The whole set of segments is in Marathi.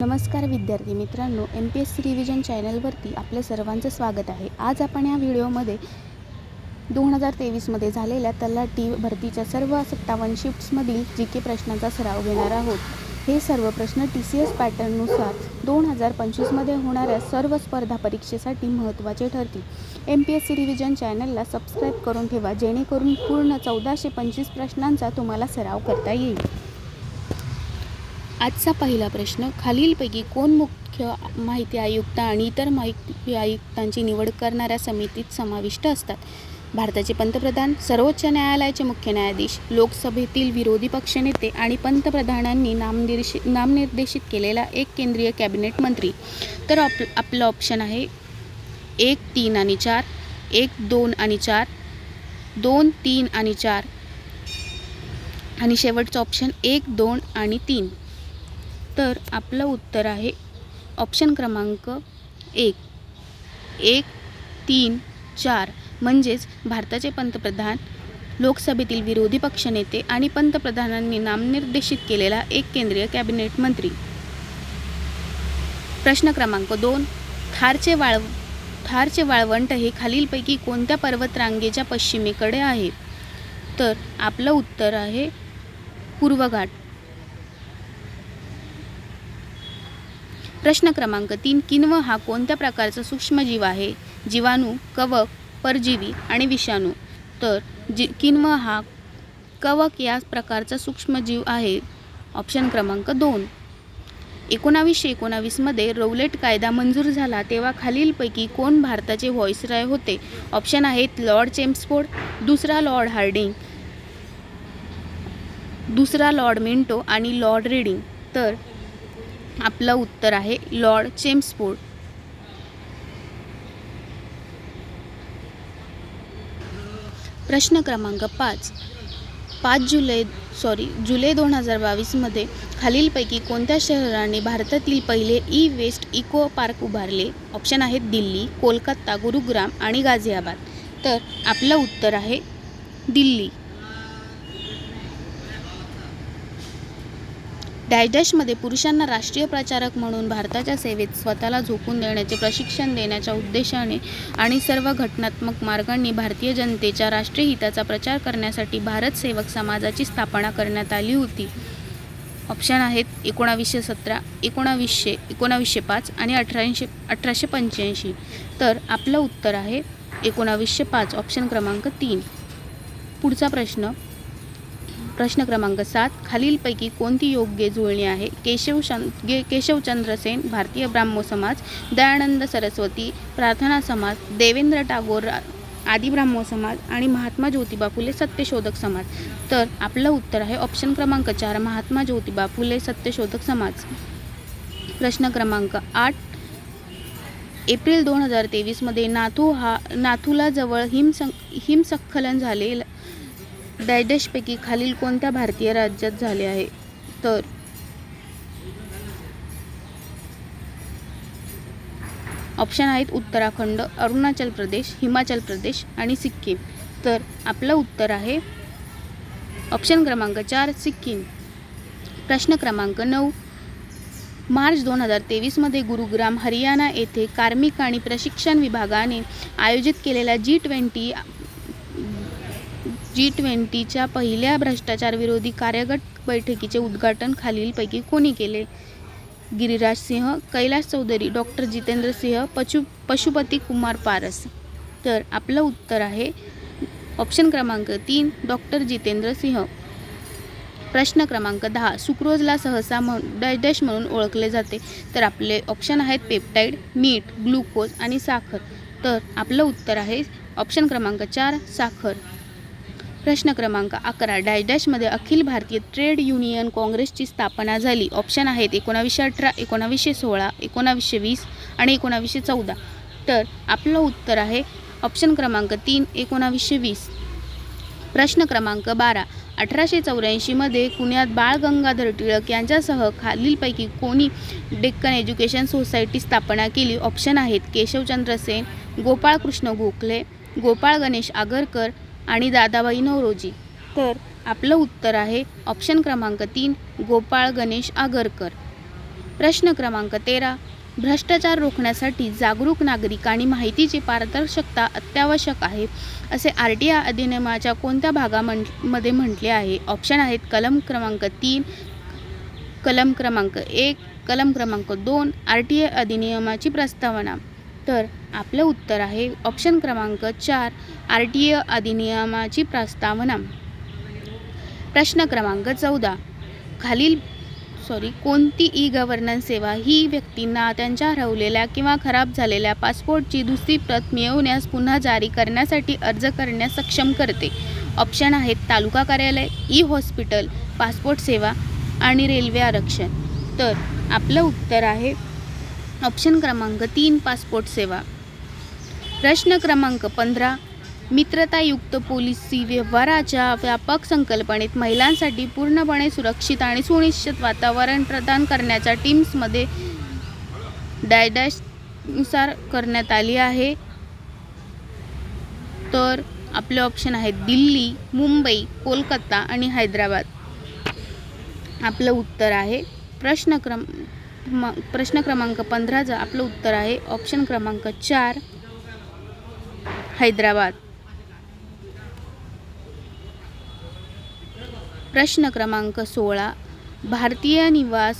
नमस्कार विद्यार्थी मित्रांनो M P S C revision चॅनलवरती आपल्या सर्वांचं स्वागत आहे. आज आपण या व्हिडिओमध्ये दोन हजार तेवीसमध्ये झालेल्या तलाठी भरतीच्या सर्व सत्तावन्न शिफ्ट्समधील जी के प्रश्नांचा सराव घेणार आहोत. हे सर्व प्रश्न टी सी एस पॅटर्ननुसार दोन हजार पंचवीसमध्ये होणाऱ्या सर्व स्पर्धा परीक्षेसाठी महत्त्वाचे ठरतील. M P S C revision चॅनलला सबस्क्राईब करून ठेवा जेणेकरून पूर्ण चौदाशे पंचवीस प्रश्नांचा तुम्हाला सराव करता येईल. आजचा पहिला प्रश्न खालीलपैकी कोण मुख्य माहिती आयुक्त आणि इतर माहिती आयुक्तांची निवड करणाऱ्या समितीत समाविष्ट असतात? भारताचे पंतप्रधान सर्वोच्च न्यायालयाचे मुख्य न्यायाधीश लोकसभेतील विरोधी पक्षनेते आणि पंतप्रधानांनी नामनिर्शि नामनिर्देशित केलेला एक केंद्रीय कॅबिनेट मंत्री. तर आप आपलं ऑप्शन आहे एक तीन आणि चार एक दोन आणि चार दोन तीन आणि चार. आणि शेवटचं ऑप्शन एक दोन आणि तीन. तर आपलं उत्तर आहे ऑप्शन क्रमांक एक. एक तीन चार. म्हणजेच भारताचे पंतप्रधान लोकसभेतील विरोधी पक्षनेते आणि पंतप्रधानांनी नामनिर्देशित केलेला एक केंद्रीय कॅबिनेट मंत्री. प्रश्न क्रमांक दोन. थारचे वाळव थारचे वाळवंट हे खालीलपैकी कोणत्या पर्वतरांगेच्या पश्चिमेकडे आहे? तर आपलं उत्तर आहे पूर्वघाट. प्रश्न क्रमांक तीन किन्व हा कोणत्या प्रकारचा सूक्ष्मजीव आहे? जीवाणू कवक परजीवी आणि विषाणू. तर जी किन्व हा कवक या प्रकारचा सूक्ष्मजीव आहे. ऑप्शन क्रमांक दोन. एकोणावीसशे एकोणावीसमध्ये रौलेट कायदा मंजूर झाला तेव्हा खालीलपैकी कोण भारताचे व्हॉइसरॉय होते? ऑप्शन आहेत लॉर्ड चेम्सफोर्ड दुसरा लॉर्ड हार्डिंग दुसरा लॉर्ड मिंटो आणि लॉर्ड रीडिंग. तर आपलं उत्तर आहे लॉर्ड चेम्सफोर्ड. प्रश्न क्रमांक पाच. पाच जुलै सॉरी जुलै दोन हजार बावीसमध्ये खालीलपैकी कोणत्या शहराने भारतातील पहिले ई वेस्ट इको पार्क उभारले? ऑप्शन आहेत दिल्ली कोलकाता गुरुग्राम आणि गाझियाबाद. तर आपलं उत्तर आहे दिल्ली. डॅश डॅशमध्ये पुरुषांना राष्ट्रीय प्रचारक म्हणून भारताच्या सेवेत स्वतःला झोकून देण्याचे प्रशिक्षण देण्याच्या उद्देशाने आणि सर्व घटनात्मक मार्गांनी भारतीय जनतेच्या राष्ट्रीय हिताचा प्रचार करण्यासाठी भारत सेवक समाजाची स्थापना करण्यात आली होती. ऑप्शन आहेत एकोणावीसशे सतरा एकोणावीसशे एकोणावीसशे पाच आणि अठराशे अठराशे पंच्याऐंशी. तर आपलं उत्तर आहे एकोणावीसशे पाच ऑप्शन क्रमांक तीन. पुढचा प्रश्न प्रश्न क्रमांक सात खालीलपैकी कोणती योग्य जुळणी आहे? केशव गे केशवचंद्र सेन भारतीय ब्राह्मो समाज दयानंद सरस्वती प्रार्थना समाज देवेंद्र टागोर आदी ब्राह्मो समाज आणि महात्मा ज्योतिबा फुले सत्यशोधक समाज. तर आपलं उत्तर आहे ऑप्शन क्रमांक चार महात्मा ज्योतिबा फुले सत्यशोधक समाज. प्रश्न क्रमांक आठ एप्रिल दोन हजार तेवीसमध्ये नाथू हा नाथूला जवळ हिमसं हिमस्खलन झाले डॅडॅशपैकी खालील कोणत्या भारतीय राज्यात झाले आहे? तर ऑप्शन आहेत उत्तराखंड अरुणाचल प्रदेश हिमाचल प्रदेश आणि सिक्कीम. तर आपलं उत्तर आहे ऑप्शन क्रमांक चार सिक्कीम. प्रश्न क्रमांक नऊ. मार्च दोन हजार तेवीसमध्ये गुरुग्राम हरियाणा येथे कार्मिक आणि प्रशिक्षण विभागाने आयोजित केलेल्या जी ट्वेंटी जी ट्वेंटीच्या पहिल्या भ्रष्टाचार विरोधी कार्यगट बैठकीचे उद्घाटन खालीलपैकी कोणी केले? गिरिराज सिंह कैलाश चौधरी डॉक्टर जितेंद्र सिंह पशु पशुपती कुमार पारस. तर आपलं उत्तर आहे ऑप्शन क्रमांक तीन डॉक्टर जितेंद्र सिंह. प्रश्न क्रमांक दहा सुक्रोजला सहसा म्हणून डॅश म्हणून ओळखले जाते. तर आपले ऑप्शन आहेत पेप्टाईड मीठ ग्लुकोज आणि साखर. तर आपलं उत्तर आहे ऑप्शन क्रमांक चार साखर. प्रश्न क्रमांक अकरा. Dash डॅशमध्ये Akhil Bharatiya trade union काँग्रेसची स्थापना झाली. ऑप्शन आहेत एकोणावीसशे अठरा एकोणावीसशे सोळा एकोणावीसशे वीस आणि एकोणावीसशे चौदा. तर आपलं उत्तर आहे ऑप्शन क्रमांक तीन एकोणावीसशे वीस. प्रश्न क्रमांक बारा. अठराशे चौऱ्याऐंशीमध्ये पुण्यात बाळ गंगाधर टिळक यांच्यासह खालीलपैकी कोणी डेक्कन एज्युकेशन सोसायटी स्थापना केली? ऑप्शन आहेत केशवचंद्र सेन गोपाळकृष्ण गोखले गोपाळ गणेश आगरकर आणि दादाबाई नवरोजी. तर आपलं उत्तर आहे ऑप्शन क्रमांक तीन गोपाळ गणेश आगरकर. प्रश्न क्रमांक तेरा भ्रष्टाचार रोखण्यासाठी जागरूक नागरिक आणि माहितीची पारदर्शकता अत्यावश्यक आहे असे आर टी आय अधिनियमाच्या कोणत्या भागामं मध्ये म्हटले आहे? ऑप्शन आहेत कलम क्रमांक तीन कलम क्रमांक एक कलम क्रमांक दोन आर टी आय अधिनियमाची प्रस्तावना. तर आपलं उत्तर आहे ऑप्शन क्रमांक चार आर टी ए अधिनियमाची प्रस्तावना. प्रश्न क्रमांक चौदा. खालील सॉरी कोणती ई गव्हर्नन्स सेवा ही व्यक्तींना त्यांच्या हरवलेल्या किंवा खराब झालेल्या पासपोर्टची दुसरी प्रत मिळवण्यास पुन्हा जारी करण्यासाठी अर्ज करण्यास सक्षम करते. ऑप्शन आहेत तालुका कार्यालय ई हॉस्पिटल पासपोर्ट सेवा आणि रेल्वे आरक्षण. तर आपलं उत्तर आहे ऑप्शन क्रमांक तीन पासपोर्ट सेवा. प्रश्न क्रमांक पंधरा मित्रतायुक्त पोलिसी व्यवहाराच्या व्यापक संकल्पनेत महिलांसाठी पूर्णपणे सुरक्षित आणि सुनिश्चित वातावरण प्रदान करण्याच्या टीम्समध्ये डायडॅशनुसार करण्यात आली आहे. तर आपले ऑप्शन आहेत दिल्ली मुंबई कोलकाता आणि हैदराबाद. आपलं उत्तर आहे प्रश्न क्रम म- प्रश्न क्रमांक पंधराचं आपलं उत्तर आहे. ऑप्शन क्रमांक चार हैदराबाद. प्रश्न क्रमांक सोळा भारतीय निवास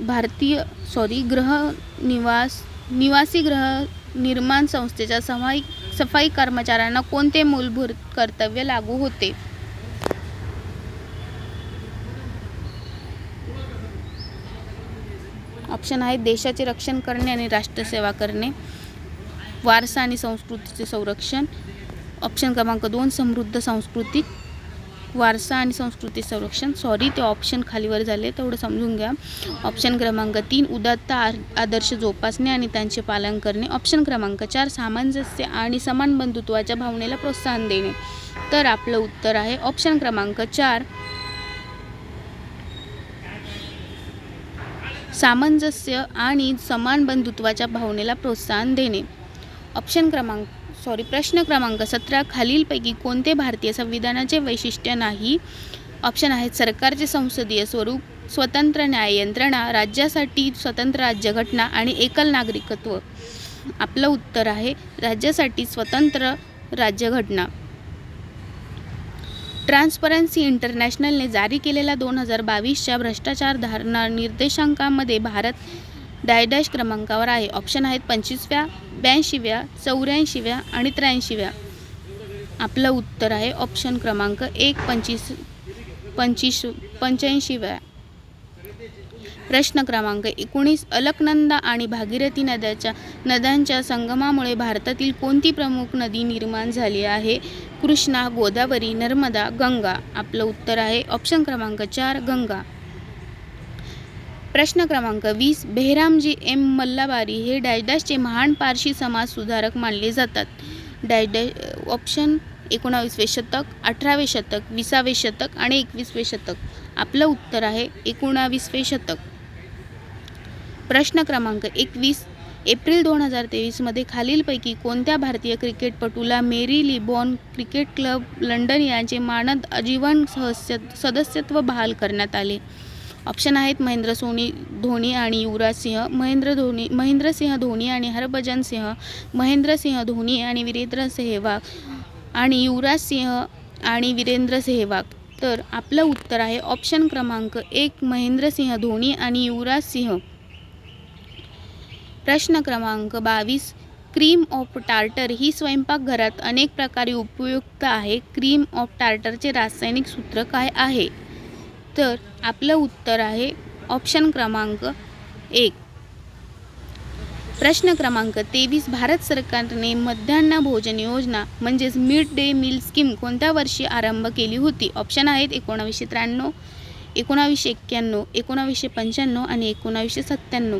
भारतीय सॉरी ग्रह निवास निवासी ग्रह निर्माण संस्थेच्या सफाई सफाई कर्मचाऱ्यांना कोणते मूलभूत कर्तव्य लागू होते? ऑप्शन आहेत देशाचे रक्षण करणे आणि राष्ट्रसेवा करणे. वारसा आणि संस्कृतीचे संरक्षण. ऑप्शन क्रमांक दोन समृद्ध सांस्कृतिक वारसा आणि संस्कृती संरक्षण. सॉरी ते ऑप्शन खालीवर झाले तेवढं समजून घ्या. ऑप्शन क्रमांक तीन उदात्त आदर्श जोपासणे आणि त्यांचे पालन करणे. ऑप्शन क्रमांक चार सामंजस्य आणि समान बंधुत्वाच्या भावनेला प्रोत्साहन देणे. तर आपलं उत्तर आहे ऑप्शन क्रमांक चार सामंजस्य आणि समान बंधुत्वाच्या भावनेला प्रोत्साहन देणे. ऑप्शन क्रमांक सॉरी प्रश्न क्रमांक सतरा खालीलपैकी कोणते भारतीय संविधानाचे वैशिष्ट्य नाही? ऑप्शन आहेत सरकारचे संसदीय स्वरूप स्वतंत्र न्याय यंत्रणा राज्यासाठी स्वतंत्र राज्यघटना आणि एकल नागरिकत्व. आपलं उत्तर आहे राज्यासाठी स्वतंत्र राज्यघटना. ट्रान्सपरन्सी इंटरनॅशनलने जारी केलेल्या दोन हजार बावीसच्या भ्रष्टाचार धारणा निर्देशांकामध्ये भारत डायडॅश क्रमांकावर आहे. ऑप्शन आहेत पंचवीसव्या ब्याऐंशीव्या चौऱ्याऐंशीव्या आणि त्र्याऐंशीव्या. आपलं उत्तर आहे ऑप्शन क्रमांक एक पंचवीस पंचवीस पंच्याऐंशीव्या. प्रश्न क्रमांक एकोणीस अलकनंदा आणि भागीरथी नद्याच्या नद्यांच्या संगमामुळे भारतातील कोणती प्रमुख नदी निर्माण झाली आहे? कृष्णा गोदावरी नर्मदा गंगा. आपलं उत्तर आहे ऑप्शन क्रमांक चार गंगा. प्रश्न क्रमांक वीस बेहरामजी एम मल्लाबारी हे डॅशडॅशचे महान पारशी समाज सुधारक मानले जातात. डॅशडॅश ऑप्शन एकोणावीसवे शतक अठरावे शतक विसावे शतक आणि एकवीसवे शतक. आपलं उत्तर आहे एकोणावीसवे शतक. प्रश्न क्रमांक एकवीस एप्रिल दोन हजार तेवीसमध्ये खालीलपैकी कोणत्या भारतीय क्रिकेटपटूला Marylebone cricket club London यांचे मानद आजीवन सहस्य सदस्यत्व बहाल करण्यात आले? ऑप्शन आहेत महेंद्र सोनी धोनी आणि युवराज सिंह महेंद्र धोनी महेंद्रसिंह धोनी आणि हरभजन सिंह महेंद्रसिंह धोनी आणि वीरेंद्र सेहवाग आणि युवराज सिंह आणि वीरेंद्र सेहवाग. तर आपलं उत्तर आहे ऑप्शन क्रमांक एक महेंद्रसिंह धोनी आणि युवराज सिंह. प्रश्न क्रमांक बावीस क्रीम ऑफ टार्टर ही स्वयंपाकघरात अनेक प्रकारे उपयुक्त आहे. क्रीम ऑफ टार्टरचे रासायनिक सूत्र काय आहे? तर आपलं उत्तर आहे ऑप्शन क्रमांक एक. प्रश्न क्रमांक तेवीस भारत सरकारने मध्यान्ह भोजन योजना म्हणजेच मिड डे मील स्कीम कोणत्या वर्षी आरंभ केली होती? ऑप्शन आहेत एकोणावीसशे त्र्याण्णव एकोणावीसशे एक्क्याण्णव एकोणावीसशे पंच्याण्णव आणि एकोणावीसशे सत्त्याण्णव.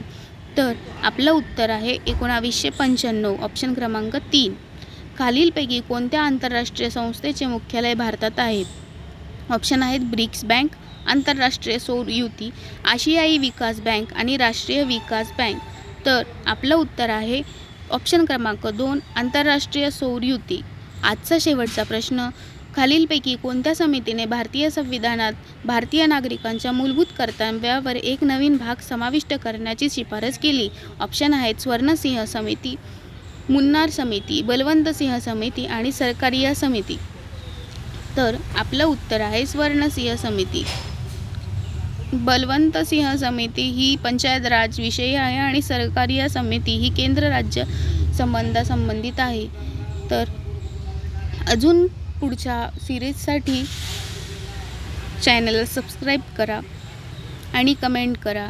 तर आपलं उत्तर आहे एकोणावीसशे पंच्याण्णव ऑप्शन क्रमांक तीन. खालीलपैकी कोणत्या आंतरराष्ट्रीय संस्थेचे मुख्यालय भारतात आहे? ऑप्शन आहेत ब्रिक्स बँक आंतरराष्ट्रीय सौर युती आशियाई विकास बँक आणि राष्ट्रीय विकास बँक. तर आपलं उत्तर आहे ऑप्शन क्रमांक दोन आंतरराष्ट्रीय सौर युती. आजचा शेवटचा प्रश्न खालीलपैकी कोणत्या समितीने भारतीय संविधानात भारतीय नागरिकांच्या मूलभूत कर्तव्यावर एक नवीन भाग समाविष्ट करण्याची शिफारस केली? ऑप्शन आहेत स्वर्णसिंह समिती मुन्नार समिती बलवंत सिंह समिती आणि सरकारिया समिती. तर आपलं उत्तर आहे स्वर्णसिंह समिती. बलवंत सिंह समिती ही पंचायत राज विषयी आहे आणि सरकारिया समिती ही केंद्र राज्य संबंधासंबंधित आहे. तर अजून पुढच्या सिरीजसाठी चॅनलला सबस्क्राईब करा आणि कमेंट करा.